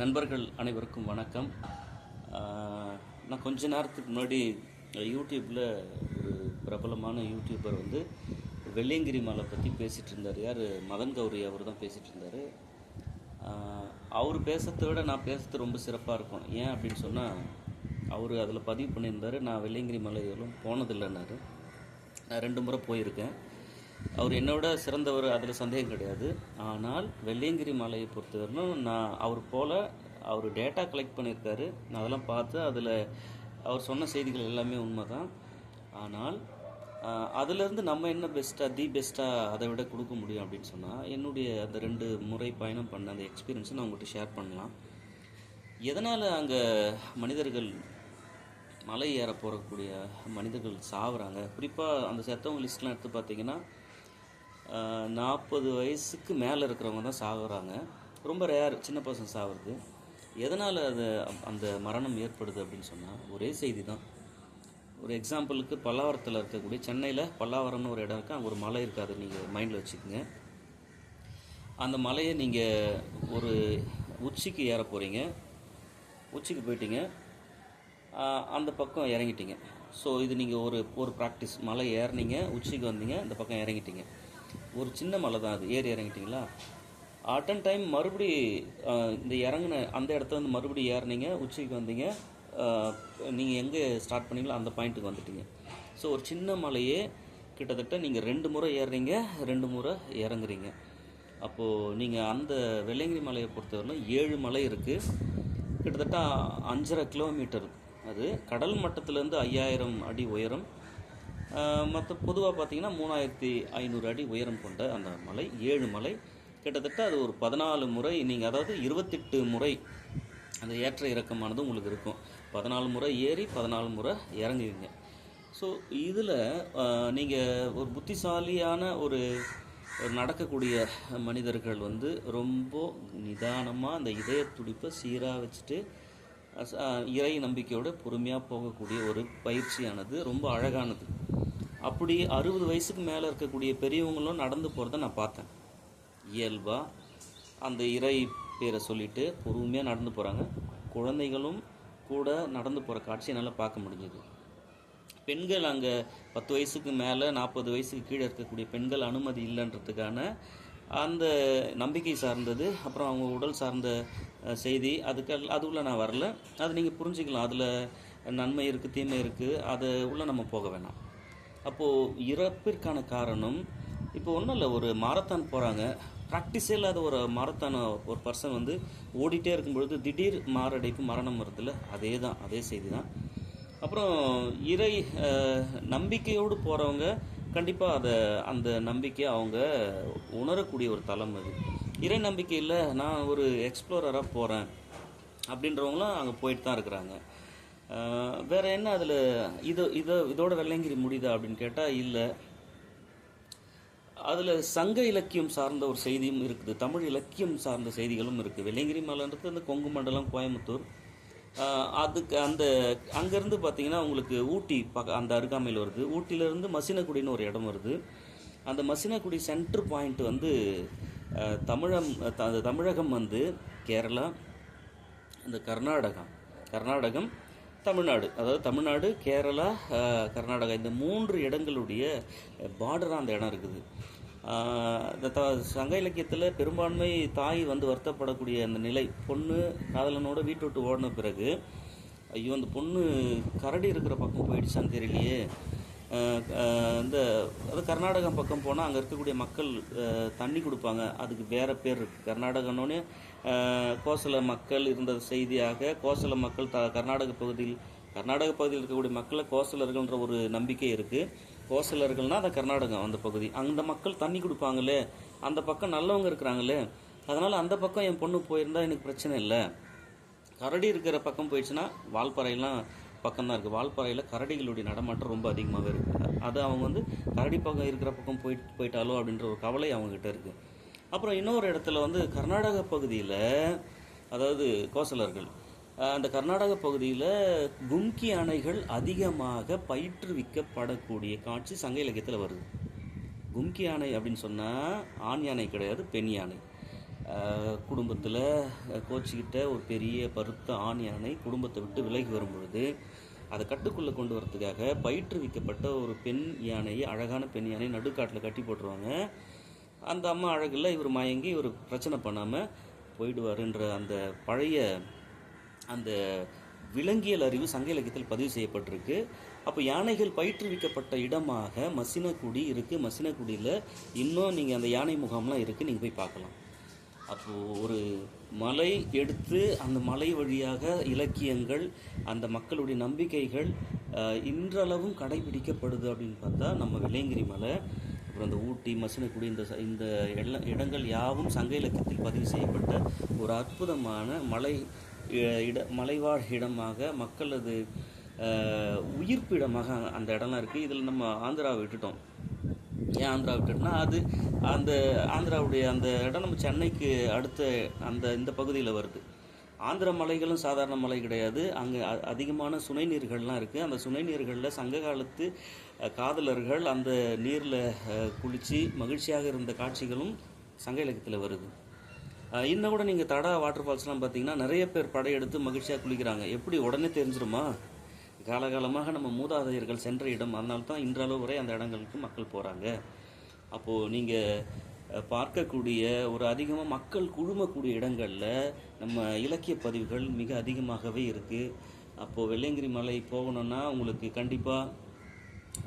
நண்பர்கள் அனைவருக்கும் வணக்கம். நான் கொஞ்ச நேரத்துக்கு முன்னாடி யூடியூப்பில் ஒரு பிரபலமான யூடியூபர் வந்து வெள்ளியங்கிரி மலை பற்றி பேசிகிட்டு இருந்தார். யார்? மதன் கௌரி அவர் தான் பேசிகிட்டு இருந்தார். அவர் பேசுறத விட நான் பேசுறது ரொம்ப சிறப்பாக இருக்கும். ஏன் அப்படின்னு சொன்னால் அவர் அதில் பதிவு பண்ணியிருந்தார். நான் வெள்ளியங்கிரி மலை எவ்வளோ போனதில்லைன்னாரு. நான் ரெண்டு முறை போயிருக்கேன். அவர் என்னோட சிறந்தவர் அதில் சந்தேகம் கிடையாது. ஆனால் வெள்ளியங்கிரி மலையை பொறுத்தவரைக்கும் நான் அவர் போல் அவர் டேட்டா கலெக்ட் பண்ணியிருக்காரு. நான் அதெல்லாம் பார்த்து அதில் அவர் சொன்ன செய்திகள் எல்லாமே உண்மை தான் ஆனால் அதுலேருந்து நம்ம என்ன பெஸ்ட்டாக தி பெஸ்ட்டாக அதை விட கொடுக்க முடியும் அப்படின்னு சொன்னால் என்னுடைய அந்த ரெண்டு முறை பயணம் பண்ண அந்த எக்ஸ்பீரியன்ஸை நான் உங்கள்கிட்ட ஷேர் பண்ணலாம். எதனால் அங்கே மனிதர்கள் மலை ஏற போகக்கூடிய மனிதர்கள் சாவுறாங்க? குறிப்பாக அந்த செத்தவங்க லிஸ்ட்லாம் எடுத்து பார்த்தீங்கன்னா நாற்பது வயசுக்கு மேலே இருக்கிறவங்க தான் சாகுறாங்க. ரொம்ப ரேர் சின்ன பசங்க சாகுறது எதனால் அது அந்த மரணம் ஏற்படுது அப்படின்னு சொன்னால் ஒரே செய்தி தான். ஒரு எக்ஸாம்பிளுக்கு பல்லாவரத்தில் இருக்கக்கூடிய சென்னையில் பல்லாவரம்னு ஒரு இடம் இருக்குது அங்கே ஒரு மலை இருக்காது. நீங்கள் மைண்டில் வச்சுக்கோங்க. அந்த மலையை நீங்கள் ஒரு உச்சிக்கு ஏற போகிறீங்க உச்சிக்கு போயிட்டீங்க. அந்த பக்கம் இறங்கிட்டீங்க. ஸோ இது நீங்கள் ஒரு ஒரு ப்ராக்டிஸ் மலை ஏறினீங்க உச்சிக்கு வந்தீங்க இந்த பக்கம் இறங்கிட்டீங்க. ஒரு சின்ன மலை தான் அது. ஏறி இறங்கிட்டிங்களா? அட் அண்ட் டைம் மறுபடி இந்த இறங்கின அந்த இடத்துல வந்து மறுபடி ஏறினீங்க உச்சிக்கு வந்தீங்க நீங்கள் எங்கே ஸ்டார்ட் பண்ணீங்களோ அந்த பாயிண்ட்டுக்கு வந்துட்டீங்க. ஸோ ஒரு சின்ன மலையே கிட்டத்தட்ட நீங்கள் ரெண்டு முறை ஏறுறீங்க ரெண்டு முறை இறங்குறீங்க. அப்போது நீங்கள் அந்த வெள்ளங்கிரி மலையை பொறுத்தவரையிலும் ஏழு மலை இருக்குது கிட்டத்தட்ட அஞ்சரை கிலோமீட்டர் அது. கடல் மட்டத்திலேருந்து ஐயாயிரம் அடி உயரம். மற்ற பொதுவாக பார்த்தீங்கன்னா மூணாயிரத்தி ஐநூறு அடி உயரம் கொண்ட அந்த மலை ஏழு மலை. கிட்டத்தட்ட அது ஒரு பதினாலு முறை நீங்கள் அதாவது இருபத்தெட்டு முறை அந்த ஏற்ற இறக்கமானது உங்களுக்கு இருக்கும். பதினாலு முறை ஏறி பதினாலு முறை இறங்குவீங்க. ஸோ இதில் நீங்கள் ஒரு புத்திசாலியான ஒரு நடக்கக்கூடிய மனிதர்கள் வந்து ரொம்ப நிதானமாக அந்த இதய துடிப்பை சீராக வச்சுட்டு இறை நம்பிக்கையோட பொறுமையாக போகக்கூடிய ஒரு பயிற்சியானது ரொம்ப அழகானது. அப்படி அறுபது வயசுக்கு மேலே இருக்கக்கூடிய பெரியவங்களும் நடந்து போகிறத நான் பார்த்தேன். இயல்பாக அந்த இறை பேரை சொல்லிட்டு பொறுமையாக நடந்து போகிறாங்க குழந்தைகளும் கூட நடந்து போகிற காட்சி என்னால் பார்க்க முடிஞ்சது. பெண்கள் அங்கே பத்து வயசுக்கு மேலே நாற்பது வயசுக்கு கீழே இருக்கக்கூடிய பெண்கள் அனுமதி இல்லைன்றதுக்கான அந்த நம்பிக்கை சார்ந்தது. அப்புறம் அவங்க உடல் சார்ந்த செய்தி அதுக்கு அதுக்குள்ளே நான் வரல. அது நீங்கள் புரிஞ்சுக்கலாம். அதில் நன்மை இருக்குது தீமை இருக்குது அது உள்ளே நம்ம போக வேணாம். அப்போது இறப்பிற்கான காரணம் இப்போ ஒன்றும் இல்லை ஒரு மாரத்தான் போகிறாங்க ப்ராக்டிஸே இல்லாத ஒரு மாரத்தான் ஒரு பர்சன் வந்து ஓடிட்டே இருக்கும் பொழுது திடீர் மாரடைப்பு மரணம் வருதுல்ல அதே தான் அதே செய்தி தான் அப்புறம் இறை நம்பிக்கையோடு போகிறவங்க கண்டிப்பாக அதை அந்த நம்பிக்கையை அவங்க உணரக்கூடிய ஒரு தளம் அது. இறை நம்பிக்கையில் நான் ஒரு எக்ஸ்ப்ளோரராக போகிறேன் அப்படின்றவங்களாம் அங்கே போயிட்டு தான் இருக்கிறாங்க. வேற என்ன அதில் இது இதை இதோட வெள்ளையங்கிரி முடியுதா அப்படின்னு கேட்டால் இல்லை. அதில் சங்க இலக்கியம் சார்ந்த ஒரு செய்தியும் இருக்குது. தமிழ் இலக்கியம் சார்ந்த செய்திகளும் இருக்குது வெள்ளையங்கிரி மலைன்றது அந்த கொங்கு மண்டலம் கோயம்புத்தூர். அதுக்கு அந்த அங்கேருந்து பார்த்தீங்கன்னா உங்களுக்கு ஊட்டி பக்க அந்த அருகாமையில் வருது. ஊட்டியிலேருந்து மசினகுடின்னு ஒரு இடம் வருது. அந்த மசினகுடி சென்ட்ரு பாயிண்ட் வந்து தமிழம் த- தமிழகம் வந்து கேரளா இந்த கர்நாடகம் கர்நாடகம் தமிழ்நாடு அதாவது தமிழ்நாடு கேரளா கர்நாடகா இந்த மூன்று இடங்களுடைய பார்டராக அந்த இடம் இருக்குது. இந்த த சங்க இலக்கியத்தில் பெரும்பான்மை தாய் வந்து வருத்தப்படக்கூடிய அந்த நிலை பொண்ணு காதலனோட வீட்டு விட்டு ஓடின பிறகு ஐயோ அந்த பொண்ணு கரடி இருக்கிற பக்கம் போயிடுச்சான்னு தெரியலையே இந்த அது கர்நாடகம் பக்கம் போனால் அங்கே இருக்கக்கூடிய மக்கள் தண்ணி கொடுப்பாங்க. அதுக்கு வேறு பேர் இருக்குது கர்நாடகனோடனே கோசல மக்கள் இருந்த செய்தியாக கோசல மக்கள் த கர்நாடக பகுதியில் கர்நாடக பகுதியில் இருக்கக்கூடிய மக்களை கோசலர்கள்ன்ற ஒரு நம்பிக்கை இருக்குது கோசலர்கள்னால் அந்த கர்நாடகம் அந்த பகுதி. அந்த மக்கள் தண்ணி கொடுப்பாங்களே. அந்த பக்கம் நல்லவங்க இருக்கிறாங்களே. அதனால் அந்த பக்கம் என் பொண்ணு போயிருந்தால் எனக்கு பிரச்சனை இல்லை. கரடி இருக்கிற பக்கம் போயிடுச்சுன்னா வால்பாறையெல்லாம் பக்கம் தான் இருக்குது வால்பாறையில் கரடிகளுடைய நடமாட்டம் ரொம்ப அதிகமாகவே இருக்குது அது அவங்க வந்து கரடி பக்கம் இருக்கிற பக்கம் போயிட்டு போயிட்டாலோ அப்படின்ற ஒரு கவலை அவங்கக்கிட்ட இருக்குது அப்புறம் இன்னொரு இடத்துல வந்து கர்நாடக பகுதியில் அதாவது கோசலர்கள் அந்த கர்நாடக பகுதியில் கும்கி அணைகள் அதிகமாக பயிற்றுவிக்கப்படக்கூடிய காட்சி சங்க இலக்கியத்தில் வருது. கும்கி யானை அப்படின்னு சொன்னால் ஆண் யானை கிடையாது பெண் யானை. குடும்பத்தில் கோச்சிக்கிட்ட ஒரு பெரிய பருத்த ஆண் யானை குடும்பத்தை விட்டு விலகி வரும்பொழுது அதை கட்டுக்குள்ளே கொண்டு வரதுக்காக பயிற்றுவிக்கப்பட்ட ஒரு பெண் யானையை அழகான பெண் யானை நடுக்காட்டில் கட்டி போட்டுருவாங்க. அந்த அம்மா அழகில் இவர் மயங்கி இவர் பிரச்சனை பண்ணாமல் போயிடுவாருன்ற அந்த பழைய அந்த விலங்கியல் அறிவு சங்க இலக்கியத்தில் பதிவு செய்யப்பட்டிருக்கு. அப்போ யானைகள் பயிற்றுவிக்கப்பட்ட இடமாக மசினக்குடி இருக்குது மசினக்குடியில் இன்னும் நீங்கள் அந்த யானை முகாம்லாம் இருக்குது நீங்கள் போய் பார்க்கலாம். அப்போது ஒரு மலை எடுத்து அந்த மலை வழியாக இலக்கியங்கள் அந்த மக்களுடைய நம்பிக்கைகள் இன்றளவும் கடைபிடிக்கப்படுது அப்படின்னு பார்த்தா நம்ம விலைங்கிரி மலை அப்புறம் இந்த ஊட்டி மசினக்குடி இந்த இந்த இடங்கள் யாவும் சங்க இலக்கியத்தில் பதிவு செய்யப்பட்ட ஒரு அற்புதமான மலை இட மலைவாழ் இடமாக மக்களது உயிர்ப்பிடமாக உயிர்ப்பு இடமாக அந்த இடம்லாம் இருக்குது இதில் நம்ம ஆந்திராவை விட்டுட்டோம். ஏன் ஆந்திரா விட்டுட்டுனா அது அந்த ஆந்திராவுடைய அந்த இடம் நம்ம சென்னைக்கு அடுத்த அந்த இந்த பகுதியில் வருது. ஆந்திர மலைகளும் சாதாரண மலை கிடையாது. அங்கே அதிகமான சுனை நீர்கள்லாம் இருக்குது அந்த சுனை நீர்களில் சங்க காலத்து காதலர்கள் அந்த நீரில் குளித்து மகிழ்ச்சியாக இருந்த காட்சிகளும் சங்க இலக்கியத்தில் வருது. இன்னும் கூட நீங்கள் தடா வாட்டர் ஃபால்ஸ்லாம் பார்த்தீங்கன்னா நிறைய பேர் படையெடுத்து மகிழ்ச்சியாக குளிக்கிறாங்க. எப்படி? உடனே தெரிஞ்சிருமா? காலகாலமாக நம்ம மூதாதையர்கள் சென்ற இடம். அதனால தான் இன்றளவு வரை அந்த இடங்களுக்கு மக்கள் போகிறாங்க அப்போது நீங்கள் பார்க்கக்கூடிய ஒரு அதிகமாக மக்கள் குழுமக்கூடிய இடங்களில் நம்ம இலக்கிய பதிவுகள் மிக அதிகமாகவே இருக்குது அப்போது வெள்ளையங்கிரி மலை போகணுன்னா உங்களுக்கு கண்டிப்பாக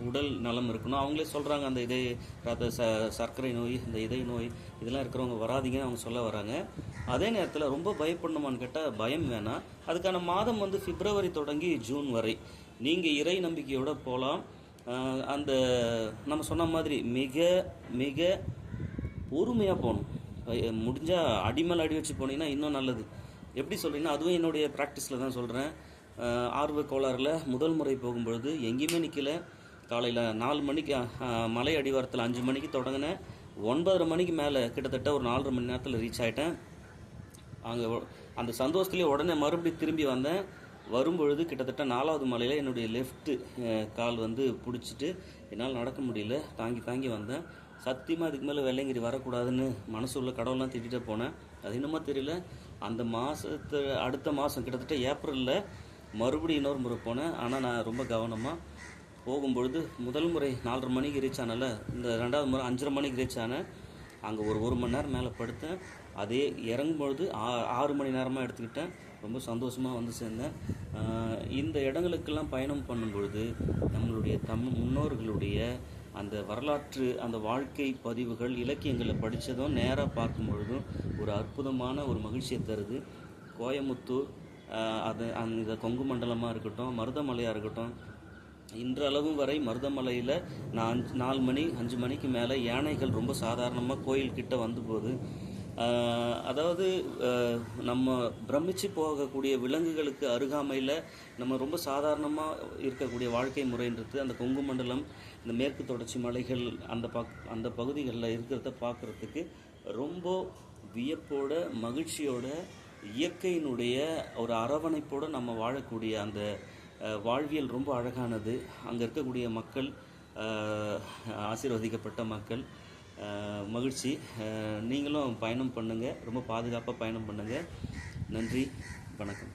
உடல் நலம் இருக்கணும். அவங்களே சொல்கிறாங்க அந்த இதய ரத்த ச சர்க்கரை நோய் இந்த இதய நோய் இதெல்லாம் இருக்கிறவங்க வராதீங்கன்னு அவங்க சொல்ல வராங்க. அதே நேரத்தில் ரொம்ப பயப்படணுமான்னு கேட்டால் பயம் வேணாம். அதுக்கான மாதம் வந்து பிப்ரவரி தொடங்கி ஜூன் வரை. நீங்கள் இறை நம்பிக்கையோடு போகலாம் அந்த நம்ம சொன்ன மாதிரி மிக மிக பொறுமையாக போகணும். முடிஞ்சால் அடிமேல் அடி வச்சு போனீங்கன்னா இன்னும் நல்லது. எப்படி சொல்கிறீங்கன்னா அதுவும் என்னுடைய ப்ராக்டிஸில் தான் சொல்கிறேன் ஆர்வ கோளாறில் முதல் முறை போகும்பொழுது எங்கேயுமே நிற்கல காலையில் நாலு மணிக்கு மலை அடிவாரத்தில் அஞ்சு மணிக்கு தொடங்கினேன். ஒன்பதரை மணிக்கு மேலே கிட்டத்தட்ட ஒரு நாலரை மணி நேரத்தில் ரீச் ஆகிட்டேன் அங்கே அந்த சந்தோஷத்துலேயே உடனே மறுபடியும் திரும்பி வந்தேன். வரும்பொழுது கிட்டத்தட்ட நாலாவது மலையில் என்னுடைய லெஃப்ட்டு கால் வந்து பிடிச்சிட்டு என்னால் நடக்க முடியல. தாங்கி தாங்கி வந்தேன். சத்தியமாக இதுக்கு மேலே வெள்ளையங்கிரி வரக்கூடாதுன்னு மனசு உள்ள கடவுள்லாம் திட்டிகிட்டே போனேன். அது என்னமோ தெரியல. அந்த மாதத்து அடுத்த மாதம் கிட்டத்தட்ட ஏப்ரலில் மறுபடியும் இன்னொரு முறை போனேன். ஆனால் நான் ரொம்ப கவனமாக போகும்பொழுது முதல் முறை நாலரை மணிக்கு ரீச் ஆனல இந்த ரெண்டாவது முறை அஞ்சரை மணிக்கு ரீச் ஆனேன். அங்கே ஒரு ஒரு மணி நேரம் மேலே படுத்தேன். அதே இறங்கும்பொழுது ஆ- ஆறு மணி நேரமாக எடுத்துக்கிட்டேன். ரொம்ப சந்தோஷமாக வந்து சேர்ந்தேன். இந்த இடங்களுக்கெல்லாம் பயணம் பண்ணும்பொழுது நம்மளுடைய தமிழ் முன்னோர்களுடைய அந்த வரலாற்று அந்த வாழ்க்கை பதிவுகள் இலக்கியங்களை படித்ததும் நேராக பார்க்கும் பொழுதும் ஒரு அற்புதமான ஒரு மகிழ்ச்சியை தருது. கோயமுத்தூர் அது அந்த கொங்கு மண்டலமாக இருக்கட்டும் மருதமலையாக இருக்கட்டும் இன்றளவும் வரை மருதமலையில் நான் நாலு மணி அஞ்சு மணிக்கு மேலே யானைகள் ரொம்ப சாதாரணமாக கோயில்கிட்ட வந்து போகுது. அதாவது நம்ம பிரமிச்சு போகக்கூடிய விலங்குகளுக்கு அருகாமையில் நம்ம ரொம்ப சாதாரணமாக இருக்கக்கூடிய வாழ்க்கை முறைன்றது அந்த கொங்கு மண்டலம் இந்த மேற்கு தொடர்ச்சி மலைகள் அந்த பக் அந்த பகுதிகளில் இருக்கிறத பார்க்குறதுக்கு ரொம்ப வியப்போட மகிழ்ச்சியோட இயற்கையினுடைய ஒரு அரவணைப்போடு நம்ம வாழக்கூடிய அந்த வாழ்வியல் ரொம்ப அழகானது. அங்கே இருக்கக்கூடிய மக்கள் ஆசீர்வதிக்கப்பட்ட மக்கள் மகிழ்ச்சி. நீங்களும் பயணம் பண்ணுங்கள் ரொம்ப பாதுகாப்பாக பயணம் பண்ணுங்கள் நன்றி. வணக்கம்.